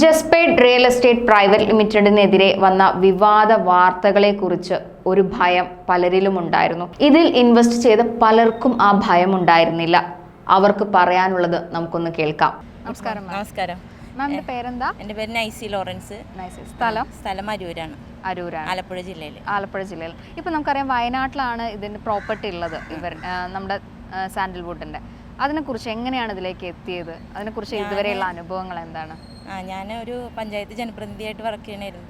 ജസ്പേഡ് real estate private ലിമിറ്റഡിനെതിരെ വന്ന വിവാദ വാർത്തകളെ കുറിച്ച് ഒരു ഭയം പലരിലും ഉണ്ടായിരുന്നു ഇതിൽ ഇൻവെസ്റ്റ് ചെയ്ത പലർക്കും ആ ഭയം ഉണ്ടായിരുന്നില്ല അവർക്ക് പറയാനുള്ളത് നമുക്കൊന്ന് കേൾക്കാം. നമസ്കാരം നമസ്കാരം. മാമിന്റെ പേരെന്താ? എന്റെ പേര് നൈസി ലോറൻസ്. നൈസി. സ്ഥലം? സ്ഥലം അരൂരാണ്. അരൂരാണ്. ആലപ്പുഴ ജില്ലയിൽ ആലപ്പുഴ ജില്ലയിൽ ഇപ്പൊ നമുക്കറിയാം വയനാട്ടിലാണ് ഇതിന്റെ പ്രോപ്പർട്ടി ഉള്ളത്. ഇവർ നമ്മുടെ സാൻഡൽവുഡിന്റെ അതിനെക്കുറിച്ച് എങ്ങനെയാണ് ഇതിലേക്ക് എത്തിയത്? അതിനെക്കുറിച്ച് ഇതുവരെയുള്ള അനുഭവങ്ങൾ എന്താണ്? ആ ഞാൻ ഒരു പഞ്ചായത്ത് ജനപ്രതിനിധിയായിട്ട് വർക്ക് ചെയ്യണായിരുന്നു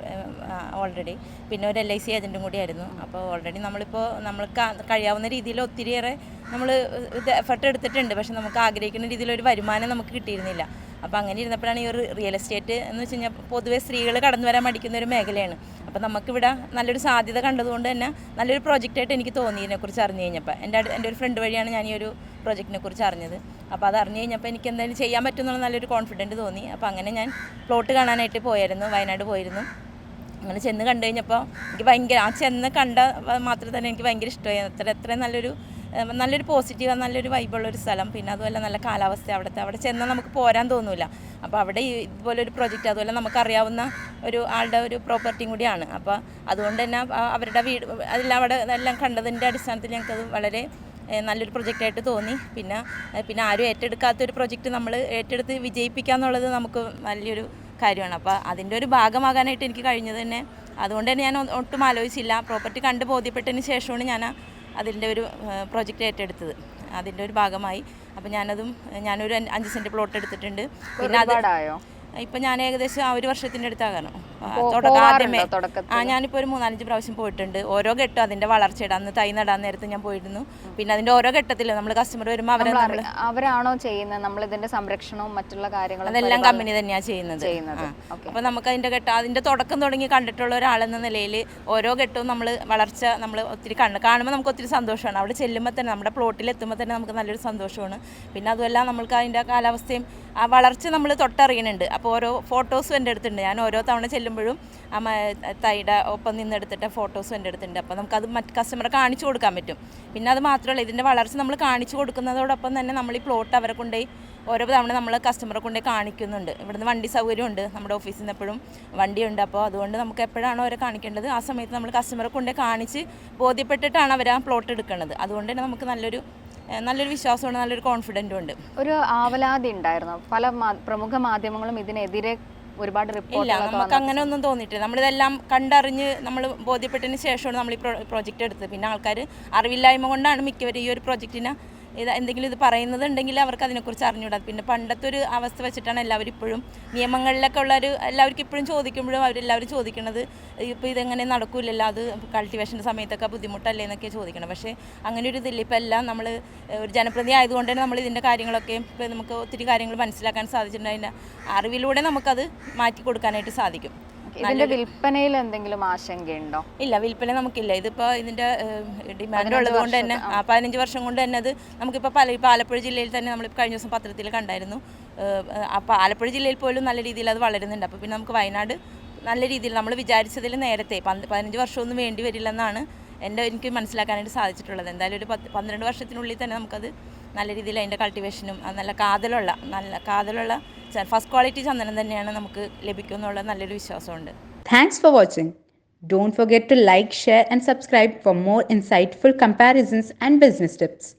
ഓൾറെഡി പിന്നെ ഒരു എൽ ഐ സി ഏജന്റും കൂടിയായിരുന്നു അപ്പോൾ ഓൾറെഡി നമ്മളിപ്പോൾ നമ്മൾക്ക് കഴിയാവുന്ന രീതിയിൽ ഒത്തിരിയേറെ നമ്മൾ ഇത് എഫർട്ട് എടുത്തിട്ടുണ്ട്. പക്ഷെ നമുക്ക് ആഗ്രഹിക്കുന്ന രീതിയിലൊരു വരുമാനം നമുക്ക് കിട്ടിയിരുന്നില്ല. അപ്പോൾ അങ്ങനെ ഇരുന്നപ്പോഴാണ് ഈ ഒരു റിയൽ എസ്റ്റേറ്റ് എന്ന് വെച്ച് കഴിഞ്ഞാൽ പൊതുവെ സ്ത്രീകൾ കടന്നു വരാൻ മടിക്കുന്ന ഒരു മേഖലയാണ്. അപ്പോൾ നമുക്കിവിടെ നല്ലൊരു സാധ്യത കണ്ടതുകൊണ്ട് തന്നെ നല്ലൊരു പ്രോജക്റ്റായിട്ട് എനിക്ക് തോന്നി ഇതിനെക്കുറിച്ച് അറിഞ്ഞു കഴിഞ്ഞപ്പോൾ എന്റെ എന്റെ ഒരു ഫ്രണ്ട് വഴിയാണ് ഞാൻ ഈ ഒരു പ്രോജക്റ്റിനെ കുറിച്ച് അറിഞ്ഞത്. അപ്പോൾ അത് അറിഞ്ഞു കഴിഞ്ഞപ്പോൾ എനിക്ക് എന്തായാലും ചെയ്യാൻ പറ്റുമെന്നുള്ള നല്ലൊരു കോൺഫിഡന്റ് തോന്നി. അപ്പോൾ അങ്ങനെ ഞാൻ പ്ലോട്ട് കാണാനായിട്ട് പോയായിരുന്നു വയനാട് പോയിരുന്നു. അങ്ങനെ ചെന്ന് കണ്ടു കഴിഞ്ഞപ്പോൾ എനിക്ക് ഭയങ്കര ആ ചെന്ന് കണ്ട മാത്രം തന്നെ എനിക്ക് ഭയങ്കര ഇഷ്ടമായി. അത്ര എത്ര നല്ലൊരു നല്ലൊരു പോസിറ്റീവ് നല്ലൊരു വൈബുള്ളൊരു സ്ഥലം. പിന്നെ അതുപോലെ നല്ല കാലാവസ്ഥ അവിടുത്തെ. അവിടെ ചെന്നാൽ നമുക്ക് പോരാൻ തോന്നില്ല അപ്പോൾ അവിടെ ഇതുപോലെ ഒരു പ്രൊജക്റ്റ് അതുപോലെ നമുക്കറിയാവുന്ന ഒരു ആളുടെ ഒരു പ്രോപ്പർട്ടിയും കൂടിയാണ്. അപ്പോൾ അതുകൊണ്ട് തന്നെ അവരുടെ വീട് അതെല്ലാം അവിടെ എല്ലാം കണ്ടതിന്റെ അടിസ്ഥാനത്തിൽ ഞങ്ങൾക്കത് വളരെ നല്ലൊരു പ്രൊജക്റ്റായിട്ട് തോന്നി. പിന്നെ പിന്നെ ആരും ഏറ്റെടുക്കാത്തൊരു പ്രൊജക്റ്റ് നമ്മൾ ഏറ്റെടുത്ത് വിജയിപ്പിക്കുക എന്നുള്ളത് നമുക്ക് വലിയൊരു കാര്യമാണ്. അപ്പോൾ അതിന്റെ ഒരു ഭാഗമാകാനായിട്ട് എനിക്ക് കഴിഞ്ഞത് തന്നെ. അതുകൊണ്ട് തന്നെ ഞാൻ ഒട്ടും ആലോചിച്ചില്ല. പ്രോപ്പർട്ടി കണ്ട് ബോധ്യപ്പെട്ടതിന് ശേഷമാണ് ഞാൻ അതിന്റെ ഒരു പ്രൊജക്റ്റ് ഏറ്റെടുത്തത്. അതിന്റെ ഒരു ഭാഗമായി. അപ്പം ഞാനതും ഞാനൊരു അഞ്ച് അഞ്ച് സെന്റ് പ്ലോട്ട് എടുത്തിട്ടുണ്ട്. പിന്നെ അത് ഇപ്പം ഞാൻ ഏകദേശം ആ ഒരു വർഷത്തിന്റെ അടുത്താകണം പോ- തുടക്കം ആദ്യമേ. പോവാറുണ്ടോ ആ ഞാനിപ്പോൾ ഒരു മൂന്നാലഞ്ച് പ്രാവശ്യം പോയിട്ടുണ്ട്. ഓരോ ഘട്ടം അതിന്റെ വളർച്ച അന്ന് തൈ നടാൻ നേരത്തെ ഞാൻ പോയിരുന്നു. പിന്നെ അതിന്റെ ഓരോ ഘട്ടത്തിലും നമ്മൾ കസ്റ്റമർ വരുമ്പോൾ അവരെ നമ്മൾ അവരാണോ ചെയ്യുന്നത്? നമ്മൾ ഇതിന്റെ സംരക്ഷണവും മറ്റുള്ള കാര്യങ്ങളും അതെല്ലാം കമ്പനി തന്നെയാണ് ചെയ്യുന്നത്. അപ്പൊ നമുക്ക് അതിന്റെ ഘട്ടം അതിന്റെ തുടക്കം തുടങ്ങി കണ്ടിട്ടുള്ള ഒരാളെന്ന നിലയിൽ ഓരോ ഘട്ടവും നമ്മൾ വളർച്ച നമ്മൾ ഒത്തിരി കണ്ണ് കാണുമ്പോൾ നമുക്ക് ഒത്തിരി സന്തോഷമാണ്. അവിടെ ചെല്ലുമ്പോൾ തന്നെ നമ്മുടെ പ്ലോട്ടിൽ എത്തുമ്പോൾ തന്നെ നമുക്ക് നല്ലൊരു സന്തോഷമാണ്. പിന്നെ അതുമല്ല നമ്മൾക്ക് അതിന്റെ കാലാവസ്ഥയും ആ വളർച്ച നമ്മൾ തൊട്ടറിയുന്നുണ്ട്. അപ്പോൾ ഓരോ ഫോട്ടോസും എന്റെ അടുത്തുണ്ട്. ഞാൻ ഓരോ തവണ ചെല്ലുമ്പോഴും ആ തൈയുടെ ഒപ്പം നിന്നെടുത്തിട്ട് ഫോട്ടോസും എന്റെ അടുത്തുണ്ട്. അപ്പോൾ നമുക്കത് മറ്റ് കസ്റ്റമറെ കാണിച്ചു കൊടുക്കാൻ പറ്റും. പിന്നെ അത് മാത്രമല്ല ഇതിന്റെ വളർച്ച നമ്മൾ കാണിച്ചു കൊടുക്കുന്നതോടൊപ്പം തന്നെ നമ്മൾ ഈ പ്ലോട്ട് അവരെ കൊണ്ടുപോയി ഓരോ തവണ നമ്മൾ കസ്റ്റമറെ കൊണ്ടേ കാണിക്കുന്നുണ്ട്. ഇവിടുന്ന് വണ്ടി സൗകര്യമുണ്ട് നമ്മുടെ ഓഫീസിൽ നിന്ന് എപ്പോഴും വണ്ടിയുണ്ട്. അപ്പോൾ അതുകൊണ്ട് നമുക്ക് എപ്പോഴാണോ അവരെ കാണിക്കേണ്ടത് ആ സമയത്ത് നമ്മൾ കസ്റ്റമറെ കൊണ്ടേ കാണിച്ച് ബോധ്യപ്പെട്ടിട്ടാണ് അവർ ആ പ്ലോട്ട് എടുക്കുന്നത് അതുകൊണ്ട് തന്നെ നമുക്ക് നല്ലൊരു നല്ലൊരു വിശ്വാസമുണ്ട് നല്ലൊരു കോൺഫിഡന്റും ഉണ്ട്. ഒരു ആവലാതി ഉണ്ടായിരുന്നു. പല പ്രമുഖ മാധ്യമങ്ങളും ഇതിനെതിരെ ഒരുപാട് ഇല്ല നമുക്ക് അങ്ങനെ ഒന്നും തോന്നിയിട്ടില്ല. നമ്മളിതെല്ലാം കണ്ടറിഞ്ഞ് നമ്മൾ ബോധ്യപ്പെട്ടതിന് ശേഷമാണ് നമ്മൾ ഈ പ്രോജക്റ്റ് എടുത്തത്. പിന്നെ ആൾക്കാർ അറിവില്ലായ്മ കൊണ്ടാണ് മിക്കവരും ഈ ഒരു പ്രോജക്റ്റിനെ ഇത് എന്തെങ്കിലും ഇത് പറയുന്നതുണ്ടെങ്കിൽ അവർക്ക് അതിനെക്കുറിച്ച് അറിഞ്ഞുകൂടാ. പിന്നെ പണ്ടത്തെ ഒരു അവസ്ഥ വെച്ചിട്ടാണ് എല്ലാവരും ഇപ്പോഴും നിയമങ്ങളിലൊക്കെ ഉള്ളൊരു എല്ലാവർക്കും ഇപ്പോഴും ചോദിക്കുമ്പോഴും അവരെല്ലാവരും ചോദിക്കുന്നത് ഇപ്പോൾ ഇതെങ്ങനെ നടക്കൂലല്ലോ അത് കൾട്ടിവേഷന്റെ സമയത്തൊക്കെ ബുദ്ധിമുട്ടല്ലേ എന്നൊക്കെ ചോദിക്കണം. പക്ഷേ അങ്ങനെ ഒരു ഇതില്ല. ഇപ്പോൾ എല്ലാം നമ്മൾ ഒരു ജനപ്രതി ആയതുകൊണ്ട് തന്നെ നമ്മൾ ഇതിന്റെ കാര്യങ്ങളൊക്കെ ഇപ്പോൾ നമുക്ക് ഒത്തിരി കാര്യങ്ങൾ മനസ്സിലാക്കാൻ സാധിച്ചിട്ടുണ്ട്. അതിന്റെ അറിവിലൂടെ നമുക്കത് മാറ്റി കൊടുക്കാനായിട്ട് സാധിക്കും. ഇതിന്റെ വിൽപ്പനയിൽ എന്തെങ്കിലും ആശങ്കയുണ്ടോ? ഇല്ല വിൽപ്പന നമുക്കില്ല. ഇതിപ്പോ ഇതിന്റെ ഡിമാൻഡ് ഉള്ളത് കൊണ്ട് തന്നെ ആ. പതിനഞ്ച് വർഷം കൊണ്ട് തന്നെ അത് നമുക്കിപ്പോ പല ഇപ്പൊ ആലപ്പുഴ ജില്ലയിൽ തന്നെ നമ്മൾ കഴിഞ്ഞ ദിവസം പത്രത്തിൽ കണ്ടായിരുന്നു. അപ്പോൾ ആലപ്പുഴ ജില്ലയിൽ പോലും നല്ല രീതിയിൽ അത് വളരുന്നുണ്ട്. അപ്പോൾ പിന്നെ നമുക്ക് വയനാട് നല്ല രീതിയിൽ നമ്മൾ വിചാരിച്ചതിൽ നേരത്തെ പതിനഞ്ച് വർഷമൊന്നും വേണ്ടി വരില്ലെന്നാണ് എന്റെ എനിക്ക് മനസ്സിലാക്കാനായിട്ട് സാധിച്ചിട്ടുള്ളത്. എന്തായാലും ഒരു പത്ത് പന്ത്രണ്ട് വർഷത്തിനുള്ളിൽ തന്നെ നമുക്കത് നല്ല രീതിയിൽ അതിന്റെ കൾട്ടിവേഷനും നല്ല കാതലുള്ള നല്ല കാതലുള്ള ഫസ്റ്റ് ക്വാളിറ്റി ചന്ദനം തന്നെയാണ് നമുക്ക് ലഭിക്കുമെന്നുള്ള നല്ലൊരു വിശ്വാസമുണ്ട് Thanks for watching. Don't forget to like, share, and subscribe for more insightful comparisons and business tips.